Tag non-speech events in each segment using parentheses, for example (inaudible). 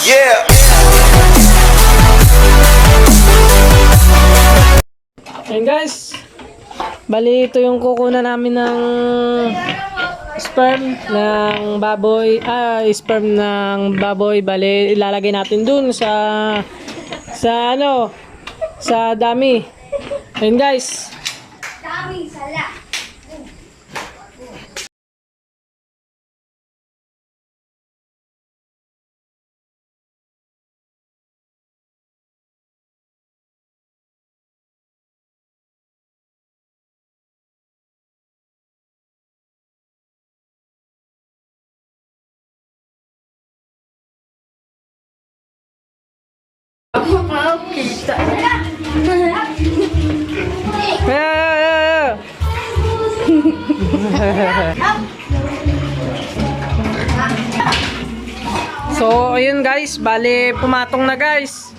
Yeah. Ayun guys. Bali ito yung kukunan namin ng sperm ng baboy. Ah, sperm ng baboy. Bali ilalagay natin dun sa sa ano sa dami. Ayun guys. (laughs) so, ayun guys, bali pumatong na guys.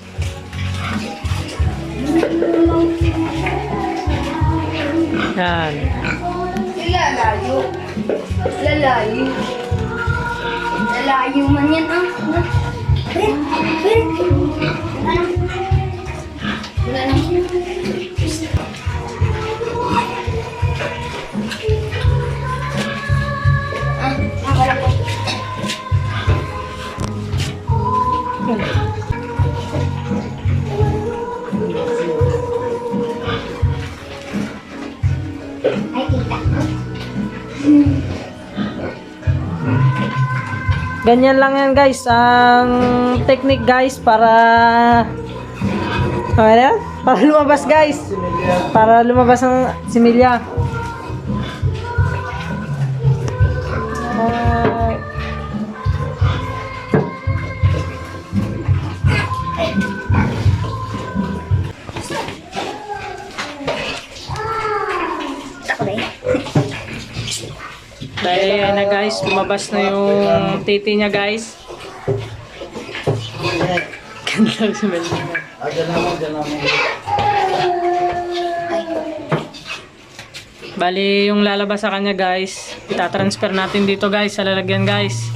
Yan. Lalayo. Lalayo. Lalayo man yan ah. Wala. Ganyan lang yan guys, ang technique guys para ano yan? Para lumabas guys. Para lumabas ang similya. Ba dahil na guys, lumabas na yung titi niya guys. Ganda ang similya. Bali, yung lalabas sa kanya guys, itatransfer natin dito guys, sa lalagyan guys.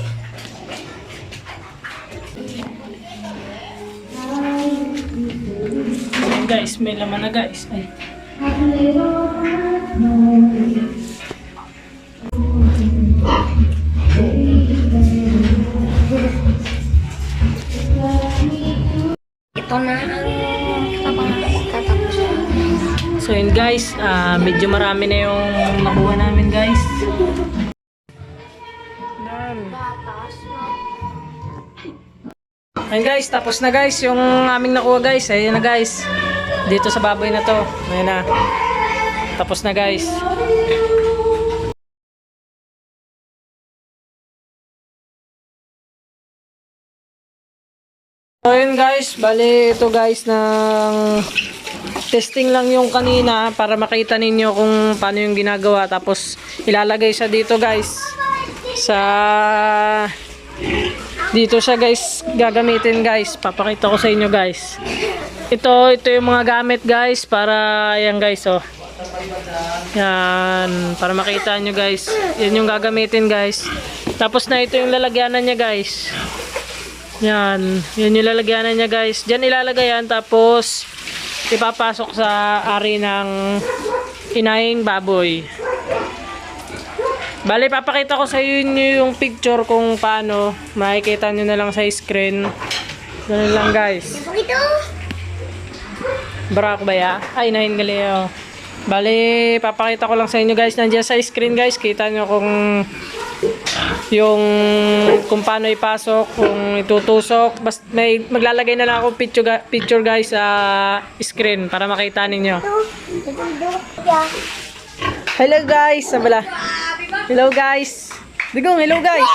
Guys, may laman na guys. Ay. Ito na ang tatapos. So yun guys, ah, medyo marami na yung nakuha namin guys. Ayun guys, tapos na guys yung aming nakuha guys. Ayun na guys. Dito sa baboy na to. Ayun na. Tapos na guys. So yun guys, bali ito guys ng testing lang yung kanina para makita ninyo kung paano yung ginagawa. Tapos ilalagay siya dito guys. Sa dito siya guys gagamitin guys. Papakita ko sa inyo guys. Ito ito yung mga gamit guys para yan guys oh. Yan para makita nyo guys. Yan yung gagamitin guys. Tapos na ito yung lalagyanan niya guys yan yan yung lalagyanan niya guys Diyan ilalagay yan tapos ipapasok sa ari ng inahing baboy Bale, papakita ko sa inyo yung picture kung paano. Makikita nyo na lang sa screen. Ganun lang guys. Brak ba ya? Ay, nahin galeo. Bale, papakita ko lang sa inyo guys. Nandiyan sa screen guys. Kita nyo kung yung kung paano ipasok, kung itutusok. Bas, may maglalagay na lang ako picture, picture guys sa screen para makita ninyo. Hello guys! Sabala. Hello guys! Digong, hello guys! (laughs)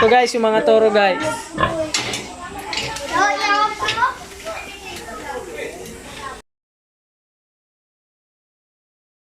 Ito guys, yung mga toro guys.